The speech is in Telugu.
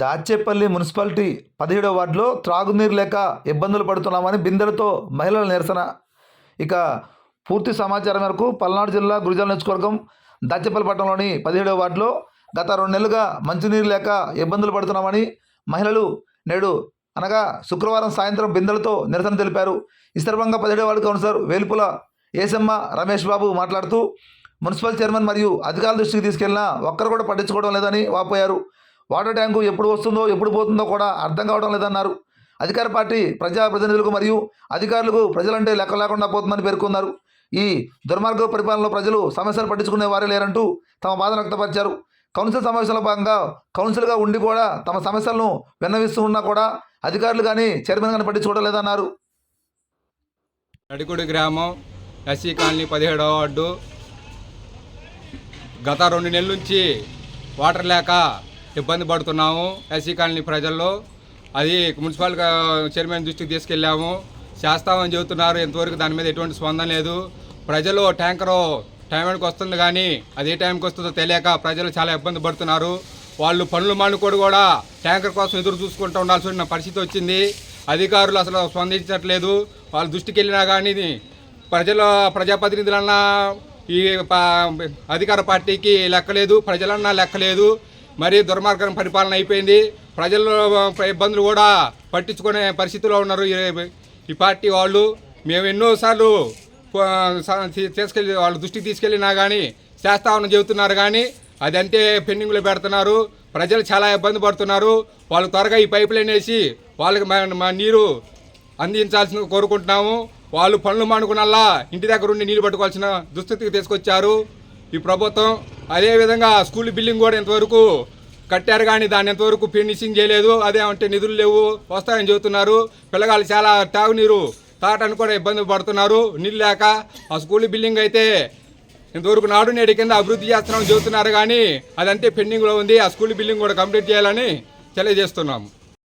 దాచేపల్లి మున్సిపాలిటీ పదిహేడో వార్డులో త్రాగునీరు లేక ఇబ్బందులు పడుతున్నామని బిందెలతో మహిళల నిరసన. ఇక పూర్తి సమాచారం మేరకు పల్నాడు జిల్లా గురిజాల నియోజకవర్గం దాచేపల్లి పట్టణంలోని పదిహేడవ వార్డులో గత రెండు నెలలుగా మంచినీరు లేక ఇబ్బందులు పడుతున్నామని మహిళలు నేడు అనగా శుక్రవారం సాయంత్రం బిందెలతో నిరసన తెలిపారు. ఈ సందర్భంగా పదిహేడవ వార్డు కౌన్సిలర్ వేలుపుల ఏసమ్మ రమేష్ బాబు మాట్లాడుతూ మున్సిపల్ చైర్మన్ మరియు అధికారుల దృష్టికి తీసుకెళ్ళినా ఒక్కరు కూడా పట్టించుకోవడం లేదని వాపోయారు. వాటర్ ట్యాంకు ఎప్పుడు వస్తుందో ఎప్పుడు పోతుందో కూడా అర్థం కావడం లేదన్నారు. అధికార పార్టీ ప్రజా ప్రతినిధులకు మరియు అధికారులకు ప్రజలంటే లెక్క లేకుండా పోతుందని పేర్కొన్నారు. ఈ దుర్మార్గ పరిపాలనలో ప్రజలు సమస్యలు పట్టించుకునే వారే లేరంటూ తమ బాధను వ్యక్తపరిచారు. కౌన్సిల్ సమావేశంలో భాగంగా కౌన్సిల్గా ఉండి కూడా తమ సమస్యలను విన్నవిస్తూ ఉన్నా కూడా అధికారులు కానీ చైర్మన్ కానీ పట్టించుకోవడం లేదన్నారు. నడికుడి గ్రామం ఎస్సీ కాలనీ పదిహేడవ వార్డు. గత రెండు నెలల నుంచి వాటర్ లేక ఇబ్బంది పడుతున్నాము ఎస్సీ కాలనీ ప్రజల్లో. అది మున్సిపల్ చైర్మన్ దృష్టికి తీసుకెళ్ళాము. చేస్తామని చెబుతున్నారు. ఇంతవరకు దాని మీద ఎటువంటి స్పందన లేదు. ప్రజలు ట్యాంకరు టైంకి వస్తుంది కానీ అది ఏ టైంకి వస్తుందో తెలియక ప్రజలు చాలా ఇబ్బంది పడుతున్నారు. వాళ్ళు పనులు మానుకోడు కూడా ట్యాంకర్ కోసం ఎదురు చూసుకుంటూ ఉండాల్సిన పరిస్థితి వచ్చింది. అధికారులు అసలు స్పందించట్లేదు. వాళ్ళ దృష్టికి వెళ్ళినా కానీ ప్రజల ప్రజాప్రతినిధులన్నా ఈ అధికార పార్టీకి లెక్కలేదు ప్రజలన్నా లెక్కలేదు. మరి దుర్మార్గం పరిపాలన అయిపోయింది. ప్రజలు ఇబ్బందులు కూడా పట్టించుకునే పరిస్థితిలో ఉన్నారు ఈ- ఈ పార్టీ వాళ్ళు. మేము ఎన్నోసార్లు తీసుకెళ్ళి వాళ్ళ దృష్టికి తీసుకెళ్ళినా కానీ చేస్తామని చెబుతున్నారు కానీ అదంతే పెండింగ్లో పెడుతున్నారు. ప్రజలు చాలా ఇబ్బంది పడుతున్నారు. వాళ్ళు త్వరగా ఈ పైప్ లైన్ వేసి వాళ్ళకి మా మా నీరు అందించాల్సిన కోరుకుంటున్నాము. వాళ్ళు పనులు మానుకున్నల్లా ఇంటి దగ్గర ఉండి నీళ్ళు పట్టుకోవాల్సిన దుస్థితికి తీసుకొచ్చారు. ఈ ప్రభుత్వం అదేవిధంగా స్కూల్ బిల్డింగ్ కూడా ఇంతవరకు కట్టారు కానీ దాన్ని ఎంతవరకు ఫినిషింగ్ చేయలేదు. అదే అంటే నిధులు లేవు. వస్తాయని చెబుతున్నారు. పిల్లగాళ్ళు చాలా తాగునీరు తాగటానికి కూడా ఇబ్బంది పడుతున్నారు. నీళ్ళు లేక ఆ స్కూల్ బిల్డింగ్ అయితే ఇంతవరకు నాడు నేడు కింద అభివృద్ధి చేస్తున్నామని చెబుతున్నారు కానీ అదంతే పెండింగ్లో ఉంది. ఆ స్కూల్ బిల్డింగ్ కూడా కంప్లీట్ చేయాలని తెలియజేస్తున్నాము.